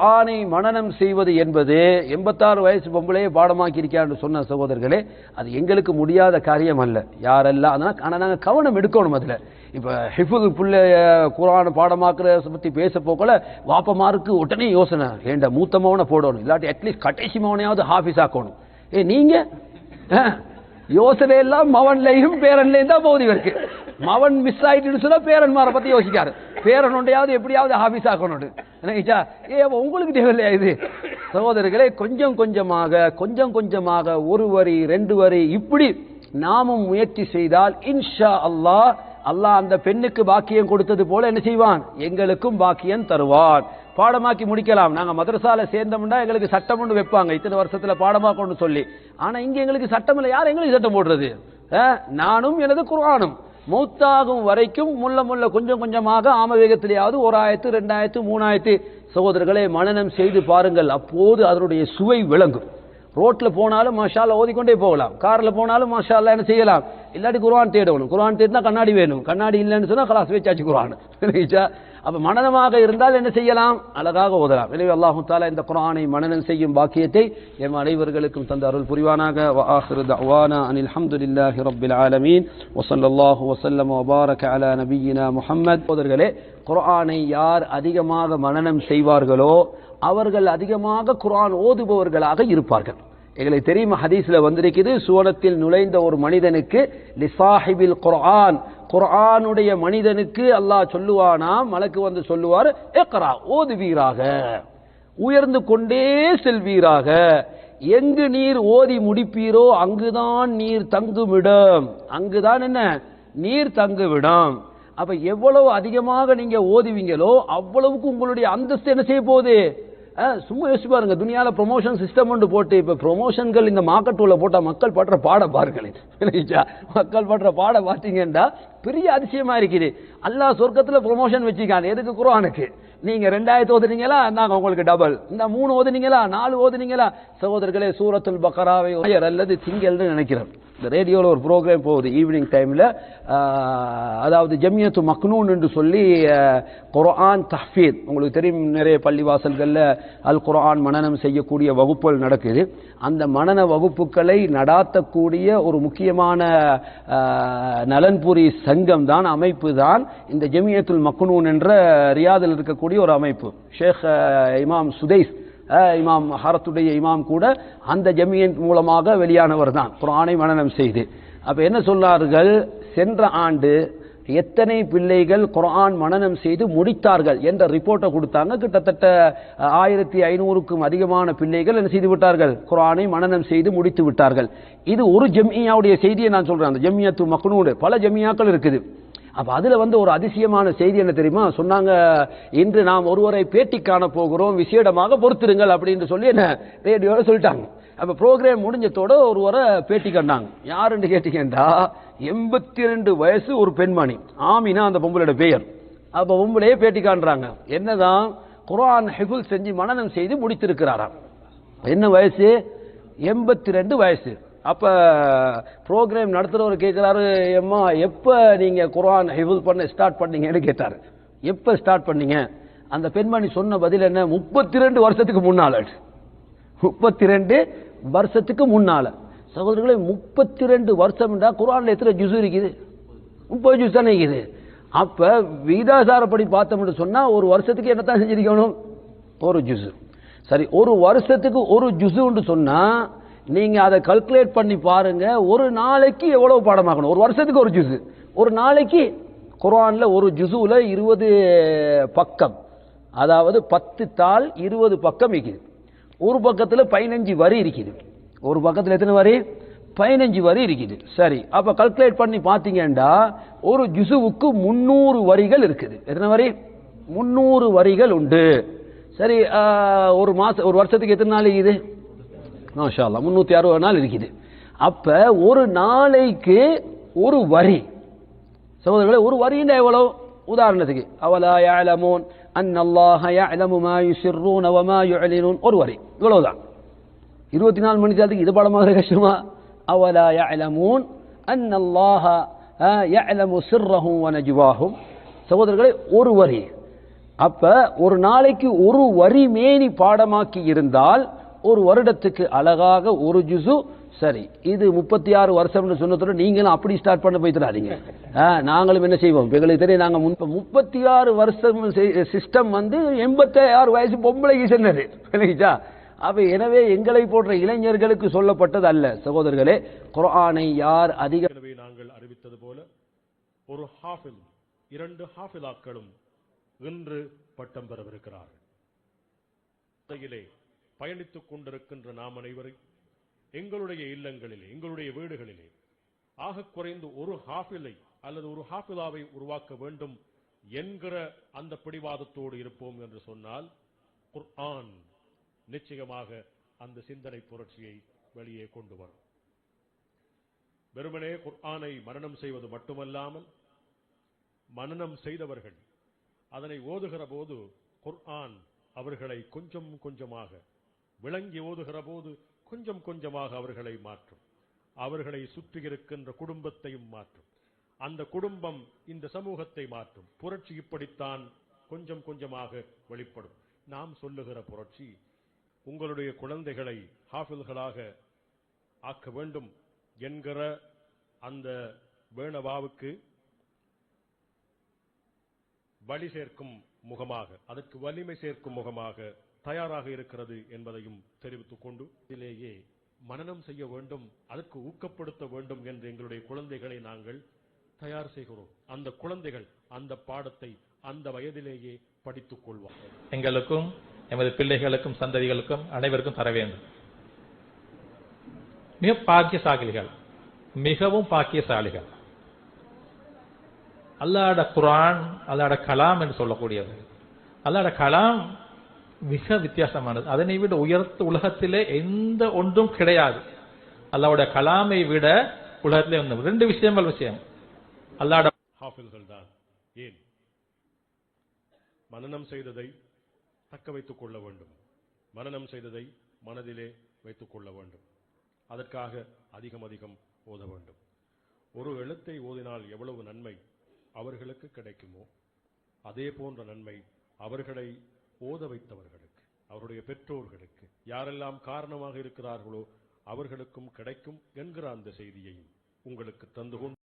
குரானை மனனம் செய்வது என்பது எண்பத்தாறு வயசு பொம்பளையே பாடமாக்கி இருக்கான்னு சொன்ன சகோதரர்களே அது எங்களுக்கு முடியாத காரியம் அல்ல. யாரெல்லாம் அதனால் ஆனால் நாங்கள் கவனம் எடுக்கணும் அதில். இப்போ ஹிஃபுது பிள்ளைய குரான் பாடமாக்குற பற்றி பேச போக்கல வாப்பமாருக்கு உடனே யோசனை ஏண்ட மூத்த மவனை போடணும் இல்லாட்டி அட்லீஸ்ட் கடைசி மவனையாவது ஹாஃபீஸ் ஆக்கணும். ஏ நீங்கள் யோசனை எல்லாம் மவன்லையும் பேரன்லையும் தான் போகுது இவருக்கு. மவன் மிஸ் ஆகிட்டுன்னு சொன்னால் பேரன்மாரை பற்றி யோசிக்காரு. பேரன் ஒன்றையாவது எப்படியாவது ஹாஃபீஸ் ஆக்கணும். நினைச்சா ஏ உங்களுக்கு தேவையில்லையா இது? சகோதரர்களே கொஞ்சம் கொஞ்சமாக கொஞ்சம் கொஞ்சமாக ஒரு வரி ரெண்டு வரி இப்படி நாமும் முயற்சி செய்தால் இன்ஷா அல்லாஹ் அல்லாஹ் அந்த பெண்ணுக்கு பாக்கியம் கொடுத்தது போல என்ன செய்வான்? எங்களுக்கும் பாக்கியம் தருவான். பாடமாக்கி முடிக்கலாம். நாங்கள் மதரசால சேர்ந்தோம்னா எங்களுக்கு சட்டம் ஒன்று வைப்பாங்க. இத்தனை வருஷத்தில் பாடமாக்கணும்னு சொல்லி. ஆனால் இங்கே எங்களுக்கு சட்டம் இல்லை. யார் எங்களுக்கு சட்டம் போடுறது? நானும் எனது குர்ஆனும். மௌத்தாகும் வரைக்கும் முள்ள முள்ள கொஞ்சம் கொஞ்சமாக ஆமவேகத்திலேயாவது ஒரு ஆயிரத்து ரெண்டாயிரத்து மூணாயிரத்து சகோதரர்களை மனனம் செய்து பாருங்கள். அப்போது அதனுடைய சுவை விளங்கும். ரோட்டில் போனாலும் மஷாலா ஓதிக்கொண்டே போகலாம். காரில் போனாலும் மஷாலா என்ன செய்யலாம்? இல்லாட்டி குரான் தேடணும். குரான் தேடினா கண்ணாடி வேணும். கண்ணாடி இல்லைன்னு சொன்னால் கலாஸ் வச்சாச்சு குரான் அப்போ மனதமாக இருந்தால் என்ன செய்யலாம்? அழகாக ஓதலாம். எனவே அல்லாஹு தாலா இந்த குரானை மனநம் செய்யும் பாக்கியத்தை எம் அனைவர்களுக்கும் தந்த அருள் புரிவானாக. அனில் ஹம்து அஹமதுல்லாஹி ரபில் ஆலமீன் வசல்லாஹு வசல்லம் வபாரக அல நபீனா முஹம்மத். சோதர்களே குரானை யார் அதிகமாக மனநம் செய்வார்களோ அவர்கள் அதிகமாக குரான் ஓதுபவர்களாக இருப்பார்கள். எங்களுக்கு தெரியும் ஹதீஸ்ல வந்திருக்குது? சுவனத்தில் நுழைந்த ஒரு மனிதனுக்கு லிசாஹிபில் குர்ஆன். குர்ஆனுடைய மனிதனுக்கு அல்லாஹ் சொல்லுவானா? மலக்கு வந்து சொல்லுவார் ஏக்கரா ஓதுவீராக. உயர்ந்து கொண்டே செல்வீராக. எங்கு நீர் ஓதி முடிப்பீரோ அங்குதான் நீர் தங்குமிடம். அங்குதான் என்ன? நீர் தங்குவிடம் அப்ப எவ்வளவு அதிகமாக நீங்க ஓதுவீங்களோ அவ்வளவுக்கு உங்களுடைய அந்தஸ்து என்ன செய்ய போகுது? சும்மா யோசிச்சு பாருங்க. துனியால ப்ரொமோஷன் சிஸ்டம் ஒன்று போட்டு இப்போ ப்ரொமோஷன்கள் இந்த மார்க்கெட் உள்ள மக்கள் படுற பாட பாருங்களேன். மக்கள் படுற பாட பார்த்தீங்கன்னா பெரிய அதிசயமா இருக்குது. அல்லாஹ் சொர்க்கத்தில் ப்ரொமோஷன் வச்சுக்காங்க எதுக்கு? குரானுக்கு நீங்க ரெண்டாயிரத்து ஓதுனீங்களா? நாங்கள் உங்களுக்கு டபுள் இந்த மூணு ஓதுனீங்களா? நாலு ஓதுனீங்களா? சகோதரர்களே சூரத்துல் பக்கராவை அல்லது திங்கள்னு நினைக்கிறேன். இந்த ரேடியோவில் ஒரு ப்ரோக்ராம் போகுது ஈவினிங் டைமில் அதாவது ஜம்யத்து மக்னூன் என்று சொல்லி குரான் தஹ்ஃபீத். உங்களுக்கு தெரியும் நிறைய பள்ளிவாசல்களில் அல் குரான் மனநம் செய்யக்கூடிய வகுப்புகள் நடக்குது. அந்த மனன வகுப்புகளை நடாத்தக்கூடிய ஒரு முக்கியமான நலன்புரி சங்கம் தான் அமைப்பு தான் இந்த ஜமியத்துல் மக்னூன் என்ற ரியாதில் இருக்கக்கூடிய ஒரு அமைப்பு. ஷேக் இமாம் சுதைஸ் இமாம் ஹரத்துடைய இமாம் கூட அந்த ஜமியன் மூலமாக வெளியானவர் தான். குரானை மனநம் செய்து. அப்போ என்ன சொன்னார்கள்? சென்ற ஆண்டு எத்தனை பிள்ளைகள் குரான் மனநம் செய்து முடித்தார்கள் என்ற ரிப்போர்ட்டை கொடுத்தாங்க. கிட்டத்தட்ட ஆயிரத்தி ஐநூறுக்கும் அதிகமான பிள்ளைகள் என்ன செய்து விட்டார்கள்? குரானை மனநம் செய்து முடித்து விட்டார்கள். இது ஒரு ஜம்மியாவுடைய செய்தியை நான் சொல்கிறேன் அந்த ஜம்மியத்து மக்னூடு பல ஜம்மியாக்கள் இருக்குது. அப்போ அதில் வந்து ஒரு அதிசயமான செய்தி என்ன தெரியுமா? சொன்னாங்க இன்று நாம் ஒருவரை பேட்டி காண போகிறோம். விசேடமாக பொறுத்திருங்கள் அப்படின்னு சொல்லி என்ன ரேடியோவில் சொல்லிட்டாங்க. அப்போ ப்ரோக்ராம் முடிஞ்சதோட ஒருவரை பேட்டி கண்டாங்க. யாருன்னு கேட்டீங்கன்னா எண்பத்தி ரெண்டு வயசு ஒரு பெண்மணி. ஆமினா அந்த பொம்பளோட பெயர். அப்போ பொம்பளையே பேட்டி காண்றாங்க. என்னதான்? குரான் ஹிஃபுல் செஞ்சு மனநம் செய்து முடித்திருக்கிறாராம். என்ன வயசு? எண்பத்தி ரெண்டு வயசு. அப்போ ப்ரோக்ராம் நடத்துகிறவர் கேட்குறாரு எம்மா எப்போ நீங்கள் குரான் ஹிஃபுல் பண்ண ஸ்டார்ட் பண்ணீங்கன்னு கேட்டார். எப்போ ஸ்டார்ட் பண்ணீங்க? அந்த பெண்மணி சொன்ன பதில் என்ன? முப்பத்தி ரெண்டு வருஷத்துக்கு முன்னால். முப்பத்தி ரெண்டு வருஷத்துக்கு முன்னால். சகோதரர்களே முப்பத்தி ரெண்டு வருஷம்டா குரானில் எத்தனை ஜூஸ் இருக்குது? முப்பது ஜூஸ் தானே இருக்குது. அப்போ விகிதாசாரப்படி பார்த்தோம்னு சொன்னால் ஒரு வருஷத்துக்கு என்னத்தான் செஞ்சிருக்கணும்? ஒரு ஜூஸு. சரி ஒரு வருஷத்துக்கு ஒரு ஜுசுன்னு சொன்னால் நீங்கள் அதை கல்குலேட் பண்ணி பாருங்கள் ஒரு நாளைக்கு எவ்வளோ பாடமாக்கணும் ஒரு வருஷத்துக்கு ஒரு ஜுசு ஒரு நாளைக்கு குரானில் ஒரு ஜுசுவில் இருபது பக்கம். அதாவது பத்து தாள் இருபது பக்கம் இருக்குது. ஒரு பக்கத்தில் பதினஞ்சு வரி இருக்குது. ஒரு பக்கத்தில் எத்தனை வரி? பதினஞ்சு வரி இருக்குது. சரி அப்போ கல்குலேட் பண்ணி பார்த்தீங்கன்னா ஒரு ஜுசுவுக்கு முன்னூறு வரிகள் இருக்குது. எத்தனை வரி? முன்னூறு வரிகள் உண்டு. சரி ஒரு மாதம் ஒரு வருஷத்துக்கு எத்தனை நாள் இருக்குது? மாஷா அல்லா முந்நூற்றி அறுபது நாள் இருக்குது. அப்போ ஒரு நாளைக்கு ஒரு வரி. சகோதரர்களே ஒரு வரின்னா எவ்வளோ உதாரணத்துக்கு அவலா யாழமோன் அன்னல்லாஹ யாழமுமா யுசிர்ரூன் அவமா யுழலினூன் ஒரு வரி. இவ்வளவுதான். இருபத்தி நாலு மணி நேரத்துக்கு இது படமாக கஷ்டமா அவலா யாழமூன் அன்னல்லாஹ யாழமு சிர்ரஹும் வனஜுவாகும் சகோதரர்களே ஒரு வரி. அப்போ ஒரு நாளைக்கு ஒரு வரி மேனி பாடமாக்கி இருந்தால் ஒரு வருடத்துக்கு அழகாக ஒரு ஜுசு சரி. இது முப்பத்தி ஆறு வருஷம்னு சொன்னதோட நீங்களும் அப்படி ஸ்டார்ட் பண்ண போய்த்துறாதீங்க ஆ, நாங்களும் என்ன செய்வோம்? எங்களுக்கு தெரியும் நாங்கள் முன் முப்பத்தி ஆறு வருஷம் சிஸ்டம் வந்து எண்பத்தி ஆறு வயசு பொம்பளைக்கு சென்றது விளங்கிச்சா அப்போ எனவே எங்களை போன்ற இளைஞர்களுக்கு சொல்லப்பட்டது அல்ல. சகோதரர்களே குரானை யார் அதிக நாங்கள் அறிவித்தது போல ஒரு ஹாஃபில் இரண்டு ஹாஃபிலாக்களும் இன்று பட்டம் பெறவிருக்கிறார்கள். பயணித்துக் கொண்டிருக்கின்ற நாம் அனைவரை எங்களுடைய இல்லங்களிலே எங்களுடைய வீடுகளிலே ஆக குறைந்து ஒரு ஹாஃபிலை அல்லது ஒரு ஹாஃபிலாவை உருவாக்க வேண்டும் என்கிற அந்த பிடிவாதத்தோடு இருப்போம் என்று சொன்னால் குர்ஆன் நிச்சயமாக அந்த சிந்தனை புரட்சியை வெளியே கொண்டு வரும். வெறுமனே குர்ஆனை மரணம் செய்வது மட்டுமல்லாமல் மனநம் செய்தவர்கள் அதனை ஓதுகிற போது குர்ஆன் அவர்களை கொஞ்சம் கொஞ்சமாக விளங்கி ஓதுகிற போது கொஞ்சம் கொஞ்சமாக அவர்களை மாற்றும். அவர்களை சுற்றி இருக்கின்ற குடும்பத்தையும் மாற்றும். அந்த குடும்பம் இந்த சமூகத்தை மாற்றும். புரட்சி இப்படித்தான் கொஞ்சம் கொஞ்சமாக வெளிப்படும். நாம் சொல்லுகிற புரட்சி உங்களுடைய குழந்தைகளை ஹாஃபில்களாக ஆக்க வேண்டும் என்கிற அந்த வேணவாவுக்கு வழி சேர்க்கும் முகமாக அதற்கு வலிமை சேர்க்கும் முகமாக தயாராக இருக்கிறது என்பதையும் தெரிவித்துக் கொண்டு இதிலேயே மனனம் செய்ய வேண்டும் அதற்கு ஊக்கப்படுத்த வேண்டும் என்று எங்களுடைய குழந்தைகளை நாங்கள் தயார் செய்கிறோம். அந்த குழந்தைகள் அந்த பாடத்தை அந்த வயதிலேயே படித்துக் கொள்வார்கள். எங்களுக்கும் எமது பிள்ளைகளுக்கும் சந்ததிகளுக்கும் அனைவருக்கும் தர வேண்டும். மிக பாக்கியசாலிகள் மிகவும் பாக்கியசாலிகள். அல்லாட குரான் அல்லாட கலாம் என்று சொல்லக்கூடியது அல்லாட கலாம் மிக வித்தியாசமானது அதனை விட உயர்த்த உலகத்திலே எந்த ஒன்றும் கிடையாது. அல்லாவுடைய கலாமை விட உலகத்திலே ஒன்று. ரெண்டு விஷயங்கள் விஷயம். அல்லாட ஹாஃபில்கள் தான் ஏன் மனநம் செய்ததை தக்க வைத்துக் கொள்ள வேண்டும்? மனநம் செய்ததை மனதிலே வைத்துக் கொள்ள வேண்டும். அதற்காக அதிகம் அதிகம் ஓத வேண்டும். ஒரு எழுத்தை ஓதினால் எவ்வளவு நன்மை அவர்களுக்கு கிடைக்குமோ அதே போன்ற நன்மை அவர்களை ஓத வைத்தவர்களுக்கு அவருடைய பெற்றோர்களுக்கு யாரெல்லாம் காரணமாக இருக்கிறார்களோ அவர்களுக்கும் கிடைக்கும் என்கிற அந்த செய்தியையும் உங்களுக்கு தந்து கொண்டு